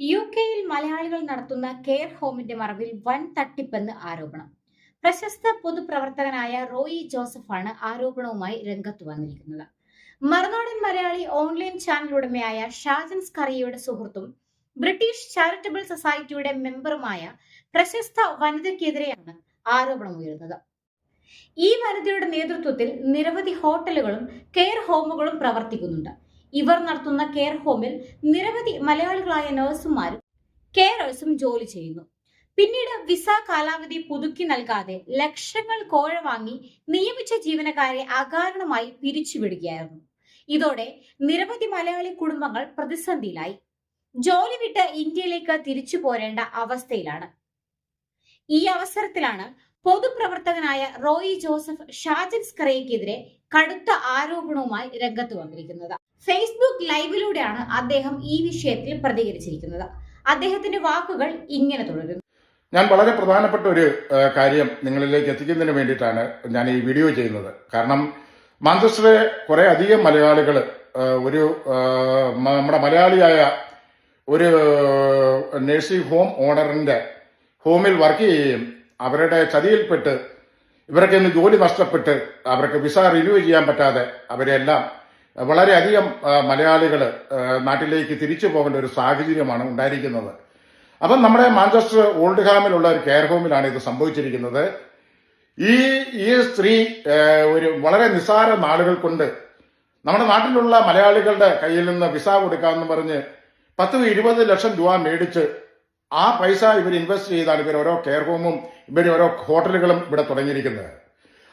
U കെയിൽ മലയാളികൾ നടത്തുന്ന കെയർ ഹോമിന്റെ മറവിൽ വൻ തട്ടിപ്പെന്ന് ആരോപണം. പ്രശസ്ത പൊതുപ്രവർത്തകനായ റോയി ജോസഫാണ് ആരോപണവുമായി രംഗത്ത് വന്നിരിക്കുന്നത്. മറുനാടൻ മലയാളി ഓൺലൈൻ ചാനൽ ഉടമയായ ഷാജൻ സ്കറിയയുടെ സുഹൃത്തും ബ്രിട്ടീഷ് ചാരിറ്റബിൾ സൊസൈറ്റിയുടെ മെമ്പറുമായ പ്രശസ്ത വനിതയ്ക്കെതിരെയാണ് ആരോപണം ഉയരുന്നത്. ഈ വനിതയുടെ നേതൃത്വത്തിൽ നിരവധി ഹോട്ടലുകളും കെയർ ഹോമുകളും പ്രവർത്തിക്കുന്നുണ്ട്. ഇവർ നടത്തുന്ന കെയർ ഹോമിൽ നിരവധി മലയാളികളായ നഴ്സുമാരും കെയറേഴ്സും ജോലി ചെയ്യുന്നു. പിന്നീട് വിസ കാലാവധി പുതുക്കി നൽകാതെ ലക്ഷങ്ങൾ കോഴ വാങ്ങി നിയമിച്ച ജീവനക്കാരെ അകാരണമായി പിരിച്ചുവിടുകയായിരുന്നു. ഇതോടെ നിരവധി മലയാളി കുടുംബങ്ങൾ പ്രതിസന്ധിയിലായി. ജോലി വിട്ട് ഇന്ത്യയിലേക്ക് തിരിച്ചു പോരേണ്ട അവസ്ഥയിലാണ്. ഈ അവസരത്തിലാണ് പൊതുപ്രവർത്തകനായ റോയി ജോസഫ് ഷാജൻ സ്ക്രേക്കെതിരെ കടുത്ത ആരോപണവുമായി രംഗത്ത് വന്നിരിക്കുന്നത്. ഫേസ്ബുക്ക് ലൈവിലൂടെയാണ് അദ്ദേഹം ഈ വിഷയത്തിൽ പ്രതികരിച്ചിരിക്കുന്നത്. അദ്ദേഹത്തിന്റെ വാക്കുകൾ ഇങ്ങനെ തുടരുന്നു. ഞാൻ വളരെ പ്രധാനപ്പെട്ട ഒരു കാര്യം നിങ്ങളിലേക്ക് എത്തിക്കുന്നതിന് വേണ്ടിയിട്ടാണ് ഞാൻ ഈ വീഡിയോ ചെയ്യുന്നത്. കാരണം മാഞ്ചസ്റ്ററിലെ കുറെ അധികം മലയാളികൾ ഒരു നമ്മുടെ മലയാളിയായ ഒരു നഴ്സിംഗ് ഹോം ഓണറിന്റെ ഹോമിൽ വർക്ക് ചെയ്യുകയും അവരുടെ ചതിയിൽപ്പെട്ട് ഇവരൊക്കെ ഇന്ന് ജോലി നഷ്ടപ്പെട്ട് അവർക്ക് വിസ റിന്യൂ ചെയ്യാൻ പറ്റാതെ അവരെല്ലാം വളരെയധികം മലയാളികൾ നാട്ടിലേക്ക് തിരിച്ചു പോകേണ്ട ഒരു സാഹചര്യമാണ് ഉണ്ടായിരിക്കുന്നത്. അപ്പം നമ്മുടെ മാഞ്ചസ്റ്റർ ഓൾഡ് ഹാമിലുള്ള ഒരു കെയർ ഹോമിലാണ് ഇത് സംഭവിച്ചിരിക്കുന്നത്. ഈ ഈ സ്ത്രീ ഒരു വളരെ നിസ്സാര നാളുകൾ കൊണ്ട് നമ്മുടെ നാട്ടിലുള്ള മലയാളികളുടെ കയ്യിൽ നിന്ന് വിസ കൊടുക്കാമെന്ന് പറഞ്ഞ് പത്ത് ഇരുപത് ലക്ഷം രൂപ മേടിച്ച് ആ പൈസ ഇവർ ഇൻവെസ്റ്റ് ചെയ്താണ് ഇവർ ഓരോ കെയർ ഹോമും ഇവർ ഓരോ ഹോട്ടലുകളും ഇവിടെ തുടങ്ങിയിരിക്കുന്നത്.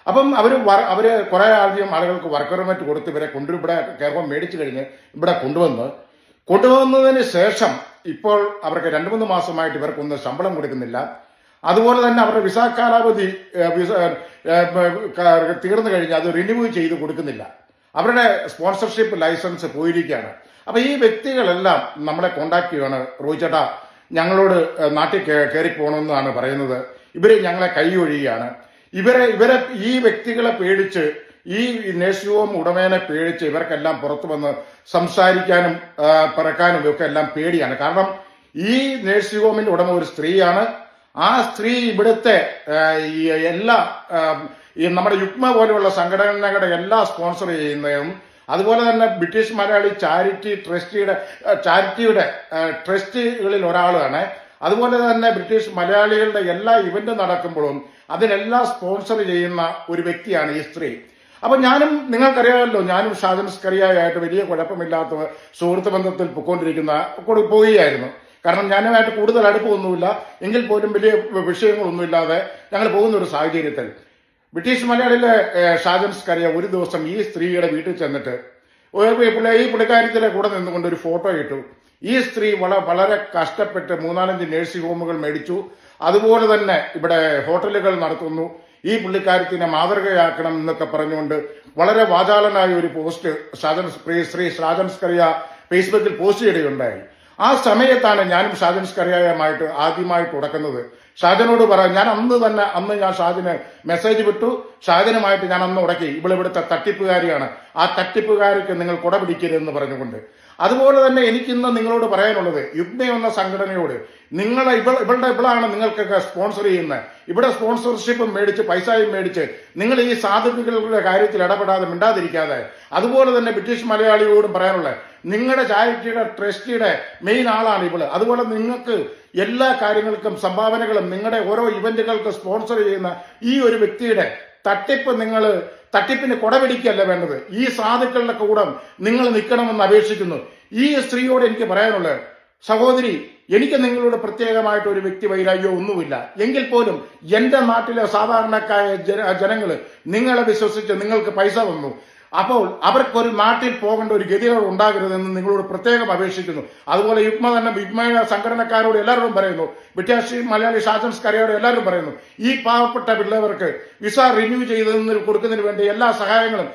അപ്പം അവർ അവർ കുറെ ആദ്യം ആളുകൾക്ക് വർക്ക് പെർമിറ്റ് കൊടുത്ത് ഇവരെ കൊണ്ടു ഇവിടെ കയറുമ്പോൾ മേടിച്ചു കഴിഞ്ഞ് ഇവിടെ കൊണ്ടുവന്ന് കൊണ്ടുവന്നതിന് ശേഷം ഇപ്പോൾ അവർക്ക് രണ്ട് മൂന്ന് മാസമായിട്ട് ഇവർക്കൊന്നും ശമ്പളം കൊടുക്കുന്നില്ല. അതുപോലെ തന്നെ അവരുടെ വിസ കാലാവധി വിസ തീർന്നു കഴിഞ്ഞാൽ അത് റിന്യൂ ചെയ്ത് കൊടുക്കുന്നില്ല. അവരുടെ സ്പോൺസർഷിപ്പ് ലൈസൻസ് പോയിരിക്കുകയാണ്. അപ്പൊ ഈ വ്യക്തികളെല്ലാം നമ്മളെ കോണ്ടാക്ട് ചെയ്യുകയാണ് റോയിച്ചേട്ടാ ഞങ്ങളോട് നാട്ടിൽ കയറി പോകണമെന്നാണ് പറയുന്നത്. ഇവർ ഞങ്ങളെ കൈ ഒഴിയുകയാണ്. ഇവരെ ഇവരെ ഈ വ്യക്തികളെ പേടിച്ച് ഈ നഴ്സിംഗ് ഉടമേനെ പേടിച്ച് ഇവർക്കെല്ലാം പുറത്തു വന്ന് സംസാരിക്കാനും പിറക്കാനും ഒക്കെ എല്ലാം പേടിയാണ്. കാരണം ഈ നേഴ്സിംഗ് ഹോമിന്റെ ഉടമ ഒരു സ്ത്രീയാണ്. ആ സ്ത്രീ ഇവിടുത്തെ എല്ലാ നമ്മുടെ യുക്മ പോലെയുള്ള സംഘടനകളുടെ എല്ലാ സ്പോൺസർ ചെയ്യുന്നതും അതുപോലെ തന്നെ ബ്രിട്ടീഷ് മലയാളി ചാരിറ്റി ട്രസ്റ്റിയുടെ ചാരിറ്റിയുടെ ട്രസ്റ്റികളിൽ ഒരാളാണ്. അതുപോലെ തന്നെ ബ്രിട്ടീഷ് മലയാളികളുടെ എല്ലാ ഇവന്റ് നടക്കുമ്പോഴും അതിനെല്ലാം സ്പോൺസർ ചെയ്യുന്ന ഒരു വ്യക്തിയാണ് ഈ സ്ത്രീ. അപ്പൊ ഞാനും നിങ്ങൾക്കറിയാമല്ലോ ഞാനും ഷാജൻ സ്കറിയായിട്ട് വലിയ കുഴപ്പമില്ലാത്ത സുഹൃത്ത് ബന്ധത്തിൽ പൊക്കോണ്ടിരിക്കുന്ന കൂടി പോവുകയായിരുന്നു. കാരണം ഞാനുമായിട്ട് കൂടുതൽ അടുപ്പമൊന്നുമില്ല എങ്കിൽ പോലും വലിയ വിഷയങ്ങളൊന്നുമില്ലാതെ ഞങ്ങൾ പോകുന്ന ഒരു സാഹചര്യത്തിൽ. ബ്രിട്ടീഷ് മലയാളിയിലെ ഷാജൻ ഒരു ദിവസം ഈ സ്ത്രീയുടെ വീട്ടിൽ ചെന്നിട്ട് ഈ പുള്ളിക്കാരത്തിന്റെ കൂടെ നിന്നുകൊണ്ട് ഒരു ഫോട്ടോ ഇട്ടു. ഈ സ്ത്രീ വള- വളരെ കഷ്ടപ്പെട്ട് മൂന്നാലഞ്ച് നഴ്സിംഗ് ഹോമുകൾ മേടിച്ചു. അതുപോലെ തന്നെ ഇവിടെ ഹോട്ടലുകൾ നടത്തുന്നു. ഈ പുള്ളിക്കാരത്തിനെ മാതൃകയാക്കണം എന്നൊക്കെ പറഞ്ഞുകൊണ്ട് വളരെ വാചാലനായ ഒരു പോസ്റ്റ് ഷാജൻ ശ്രീ- ഷാജൻ സ്കറിയ ഫേസ്ബുക്കിൽ പോസ്റ്റ് ചെയ്യുകയുണ്ടായി ആ സമയത്താണ് ഞാനും ഷാജൻ സ്കറിയയുമായിട്ട് ആദ്യമായിട്ട് തുടക്കുന്നത്. ഷാജനോട് പറയാം ഞാൻ അന്ന് തന്നെ അന്ന് ഞാൻ ഷാജന് മെസ്സേജ് വിട്ടു. ഷാജനുമായിട്ട് ഞാൻ അന്ന് ഉടക്കി. ഇവളിവിടുത്തെ തട്ടിപ്പുകാരിയാണ്. ആ തട്ടിപ്പുകാരിക്ക് നിങ്ങൾ കുട പിടിക്കരുതെന്ന് പറഞ്ഞുകൊണ്ട്. അതുപോലെ തന്നെ എനിക്കിന്ന് നിങ്ങളോട് പറയാനുള്ളത് യുഗ്മ എന്ന സംഘടനയോട്. നിങ്ങളെ ഇവൾ ഇവളുടെ ഇവളാണ് നിങ്ങൾക്കൊക്കെ സ്പോൺസർ ചെയ്യുന്നത് ഇവിടെ സ്പോൺസർഷിപ്പും മേടിച്ച് പൈസയും മേടിച്ച് നിങ്ങൾ ഈ സാധുക്കളുടെ കാര്യത്തിൽ ഇടപെടാതെ മിണ്ടാതിരിക്കാതെ. അതുപോലെ തന്നെ ബ്രിട്ടീഷ് മലയാളിയോടും പറയാനുള്ളത് നിങ്ങളുടെ ചാരിറ്റിയുടെ ട്രസ്റ്റിയുടെ മെയിൻ ആളാണ് ഇവൾ. അതുപോലെ നിങ്ങൾക്ക് എല്ലാ കാര്യങ്ങൾക്കും സംഭാവനകളും നിങ്ങളുടെ ഓരോ ഇവന്റുകൾക്ക് സ്പോൺസർ ചെയ്യുന്ന ഈ ഒരു വ്യക്തിയുടെ തട്ടിപ്പ് നിങ്ങൾ തട്ടിപ്പിന് കൊടപിടിക്കല്ല വേണ്ടത്. ഈ സാധുക്കളുടെ കൂടെ നിങ്ങൾ നിൽക്കണമെന്ന് അപേക്ഷിക്കുന്നു. ഈ സ്ത്രീയോട് എനിക്ക് പറയാനുള്ളത് സഹോദരി എനിക്ക് നിങ്ങളോട് പ്രത്യേകമായിട്ട് ഒരു വ്യക്തി വൈരാഗ്യമോ ഒന്നുമില്ല. എങ്കിൽ പോലും എന്റെ നാട്ടിലെ സാധാരണക്കായ ജന ജനങ്ങൾ നിങ്ങളെ വിശ്വസിച്ച് നിങ്ങൾക്ക് പൈസ തന്നു. അപ്പോൾ അവർക്ക് ഒരു നാട്ടിൽ പോകേണ്ട ഒരു ഗതികൾ ഉണ്ടാകരുതെന്ന് നിങ്ങളോട് പ്രത്യേകം അപേക്ഷിക്കുന്നു. അതുപോലെ യുഗ്മ തന്നെ യുഗ്മ സംഘടനക്കാരോട് എല്ലാവരോടും പറയുന്നു. ബ്രിട്ടീഷ് മലയാളി ശാസൻസ്കരയോട് എല്ലാവരും പറയുന്നു. ഈ പാവപ്പെട്ട പിള്ളേർക്ക് വിസ റിന്യൂ ചെയ്തതിന് കൊടുക്കുന്നതിന് വേണ്ടി എല്ലാ സഹായങ്ങളും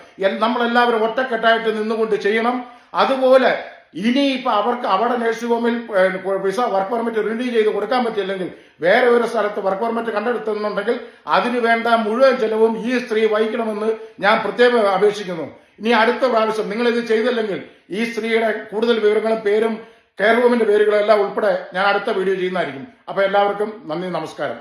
നമ്മളെല്ലാവരും ഒറ്റക്കെട്ടായിട്ട് നിന്നുകൊണ്ട് ചെയ്യണം. അതുപോലെ ഇനിയിപ്പോ അവർക്ക് അവിടെ നഴ്സിംഗ് ഹോമിൽ വിസ വർക്ക് പെർമിറ്റ് റിന്യൂ ചെയ്ത് കൊടുക്കാൻ പറ്റില്ലെങ്കിൽ വേറെ ഒരു സ്ഥലത്ത് വർക്ക് പെർമിറ്റ് കണ്ടെടുത്തുന്നുണ്ടെങ്കിൽ അതിന് വേണ്ട മുഴുവൻ ചെലവും ഈ സ്ത്രീ വഹിക്കണമെന്ന് ഞാൻ പ്രത്യേകം അപേക്ഷിക്കുന്നു. ഇനി അടുത്ത പ്രാവശ്യം നിങ്ങൾ ഇത് ചെയ്തില്ലെങ്കിൽ ഈ സ്ത്രീയുടെ കൂടുതൽ വിവരങ്ങളും പേരും കെയർ ഹോമിന്റെ പേരുകളും എല്ലാം ഉൾപ്പെടെ ഞാൻ അടുത്ത വീഡിയോ ചെയ്യുന്നതായിരിക്കും. അപ്പൊ എല്ലാവർക്കും നന്ദി നമസ്കാരം.